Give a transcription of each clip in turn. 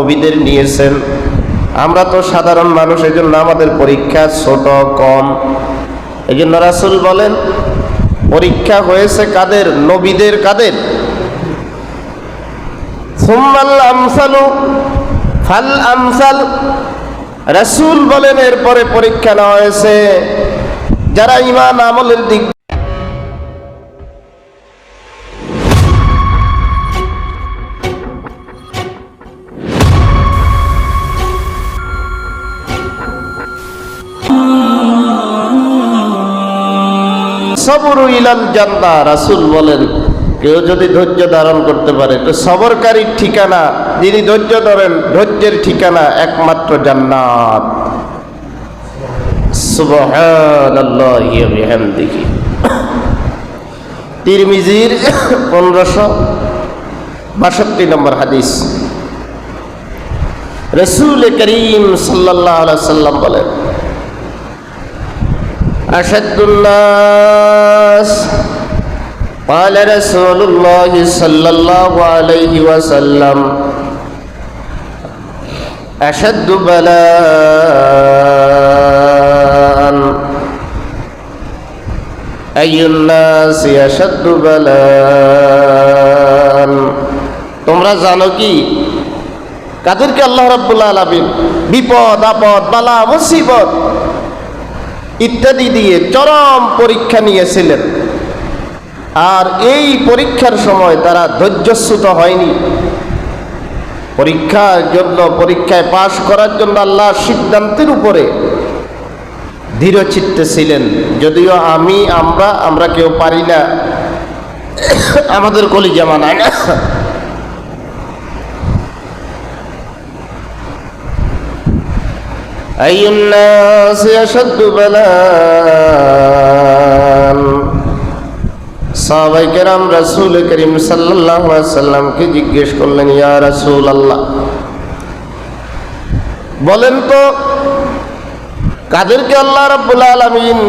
নবীদের নিয়েছেন। আমরা তো সাধারণ মানুষ এই জন্য আমাদের পরীক্ষা ছোট, কম। এই জন্য রাসুল বলেন, পরীক্ষা হয়েছে কাদের? নবীদের কাদের? রাসুল বলেন, এরপরে পরীক্ষা নেওয়া হয়েছে। যারা ইমান আমলের দিক সবরু ইলাল জান্না রাসূল বলেন, কেউ যদি ধৈর্য ধারণ করতে পারে, তো সবরকারীর ঠিকানা, যিনি ধৈর্য ধরেন, ধৈর্যের ঠিকানা একমাত্র জান্নাত। সুবহানাল্লাহি তিরমিজির পনেরোশো বাষট্টি নম্বর হাদিস। রসুল করিম আলাইহি সাল্লাম বলেন أشد الناس قال رسول الله صلى الله عليه وسلم أشد بلاء أي الناس أشد بلاء তোমরা জানো কি কাদেরকে আল্লাহ রাব্বুল আলামিন বিপদ আপদ বালা মুসিবত ইত্যাদি দিয়ে চরম পরীক্ষা নিয়েছিলেন। আর এই পরীক্ষার সময় তারা ধৈর্যচ্যুত হয়নি। পরীক্ষার জন্য, পরীক্ষায় পাশ করার জন্য আল্লাহ সিদ্ধান্তের উপরে দৃঢ়চিত্তে ছিলেন। যদিও আমি, আমরা আমরা কেউ পারি না। আমাদের কলিজা মানায় না। أي الناس أشد بلاء সাহাবাই কেরাম রাসুল করিম সাল্লাহ সাল্লামকে জিজ্ঞেস করলেন ইয়া রাসুল আল্লাহ বলেন তো কাদেরকে আল্লাহ রাব্বুল আলামিন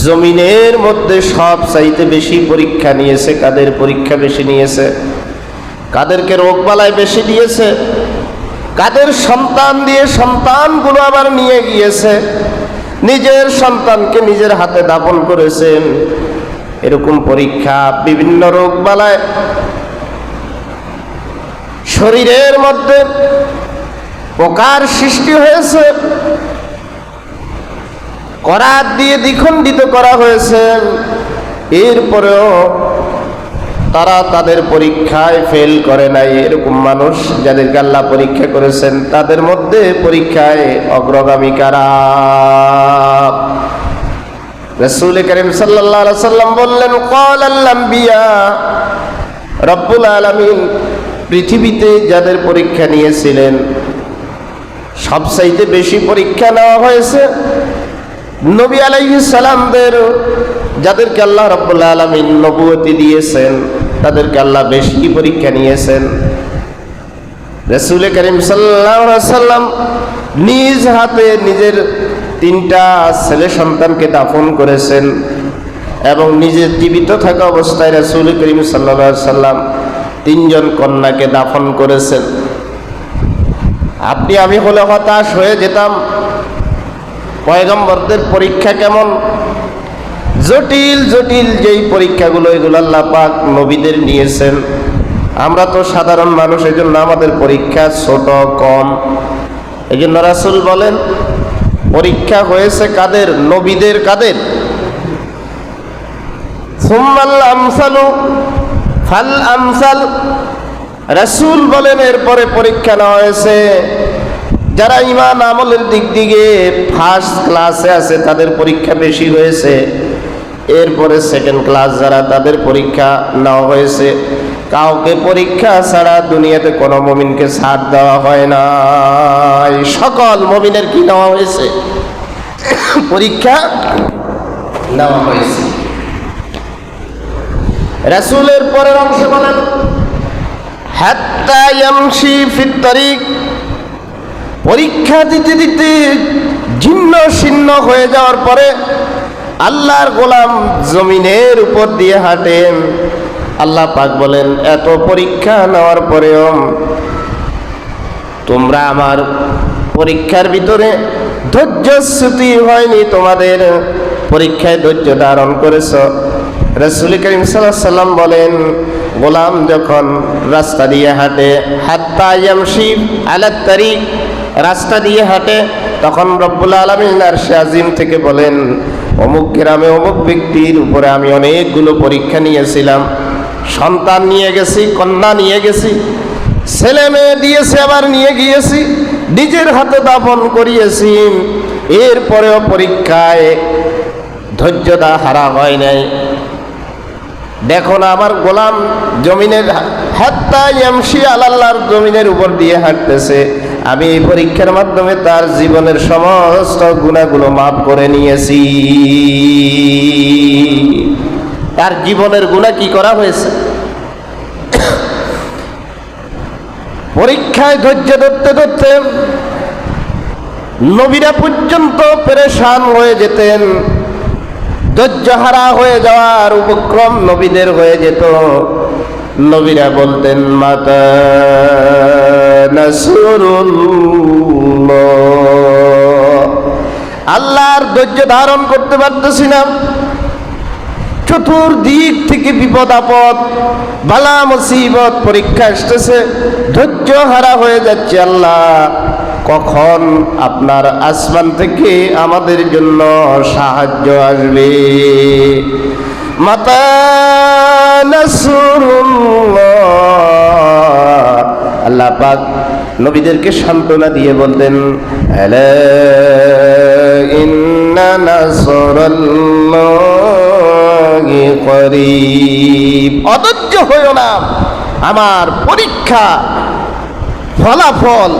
জমিনের মধ্যে সব চাইতে বেশি পরীক্ষা নিয়েছে কাদের পরীক্ষা বেশি নিয়েছে কাদেরকে রোগবালায় বেশি দিয়েছে কাদের সন্তান দিয়ে সন্তানগুলো আবার নিয়ে গিয়েছে? নিজের সন্তানকে নিজের হাতে দাপন করেছেন। এরকম পরীক্ষা, বিভিন্ন রোগ বালায় শরীরের মধ্যে পোকার সৃষ্টি হয়েছে। করাত দিয়ে দ্বিখণ্ডিত করা হয়েছে। এরপরেও তারা তাদের পরীক্ষায় ফেল করে নাই। এরকম মানুষ যাদেরকে আল্লাহ পরীক্ষা করেছেন, তাদের মধ্যে পরীক্ষায় অগ্রগামী কারা? রসুল করিম সাল্লাম বললেন রব্বুল আলমিন, পৃথিবীতে যাদের পরীক্ষা নিয়েছিলেন, সবচাইতে বেশি পরীক্ষা নেওয়া হয়েছে নবী আলাইহিস সালামদের, যাদেরকে আল্লাহ রব্বুল্লা আলমিন নবুয়তি দিয়েছেন। তাদেরকে আল্লাহ বেশি পরীক্ষা নিয়েছেন? রসুল করিম সাল্লাম নিজ হাতে নিজের তিনটা ছেলে সন্তানকে দাফন করেছেন এবং নিজের জীবিত থাকা অবস্থায় রসুল করিম সাল্লা সাল্লাম তিনজন কন্যাকে দাফন করেছেন। আপনি, আমি হলে হতাশ হয়ে যেতাম। পয়গম্বরদের পরীক্ষা কেমন? জটিল জটিল যেই পরীক্ষাগুলো, এগুলো আল্লাহ পাক নবীদের নিয়েছেন। আমরা তো সাধারণ মানুষ এই জন্য আমাদের পরীক্ষা ছোট, কম। এই জন্য রাসুল বলেন, পরীক্ষা হয়েছে কাদের? নবীদের কাদের? রাসুল বলেন, এরপরে পরীক্ষা নেওয়া হয়েছে। যারা ইমান আমলের দিক দিকে ফার্স্ট ক্লাসে আছে, তাদের পরীক্ষা বেশি হয়েছে। এরপরে সেকেন্ড ক্লাস যারা তাদের পরীক্ষা নেওয়া হয়েছে, কাউকে পরীক্ষা ছাড়া দুনিয়াতে কোনো মমিনকে ছাড় দেওয়া হয় না সকল মমিনের কি নেওয়া হয়েছে? পরীক্ষা নেওয়া হয়েছে। রাসুলের পরের অংশ বলেন পরীক্ষা দিতে দিতে ঝিন্ন ছিন্ন হয়ে যাওয়ার পরে আল্লাহর গোলাম জমিনের উপর দিয়ে হাঁটেন। আল্লাহ পাক বলেন, এত পরীক্ষা নেওয়ার পরেও তোমরা আমার পরীক্ষার ভিতরে ধৈর্য ধৈর্যচ্যুতি হয়নি তোমাদের। পরীক্ষায় ধৈর্য ধারণ করেছ। রসুল করিম সাল্লাম বলেন, গোলাম যখন রাস্তা দিয়ে হাঁটে, হাত্তা ইয়ামশি আলাত তারিখ রাস্তা দিয়ে হাঁটে, তখন রব্বুল আলমিন আর আজিম থেকে বলেন অমুক গ্রামে অমুক ব্যক্তির উপরে আমি অনেকগুলো পরীক্ষা নিয়েছিলাম। সন্তান নিয়ে গেছি, কন্যা নিয়ে গেছি, ছেলে মেয়ে দিয়েছে, আবার নিয়ে গিয়েছি, নিজের হাতে দাপন করিয়েছি। এরপরেও পরীক্ষায় ধৈর্যটা হারা হয় নাই। দেখো না, আমার গোলাম জমিনের হাত্তা এমসি আলাল্লাহর জমিনের উপর দিয়ে হাঁটতেছে। আমি এই পরীক্ষার মাধ্যমে তার জীবনের সমস্ত গুণাগুলো মাফ করে নিয়েছি। তার জীবনের গুণা কি করা হয়েছে? পরীক্ষায় ধৈর্য ধরতে ধরতে নবীরা পর্যন্ত পেরেশান হয়ে যেতেন। ধৈর্যহারা হয়ে যাওয়ার উপক্রম নবীদের হয়ে যেত। নবীরা বলতেন, মাতা আল্লাহর ধৈর্য ধারণ করতে পারতেছি না। চতুর্দিক থেকে বিপদ, আপদ, বালা, মুসিবত পরীক্ষা আসতেছে। ধৈর্য হারা হয়ে যাচ্ছে আল্লাহ। কখন আপনার আসমান থেকে আমাদের জন্য সাহায্য আসবে? মাতা আল্লাহ পাক নবীদেরকে সান্ত্বনা দিয়ে বলতেন আমার পরীক্ষা, ফলাফল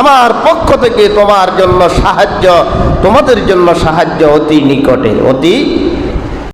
আমার পক্ষ থেকে তোমার জন্য সাহায্য, তোমাদের জন্য সাহায্য অতি নিকটে, অতি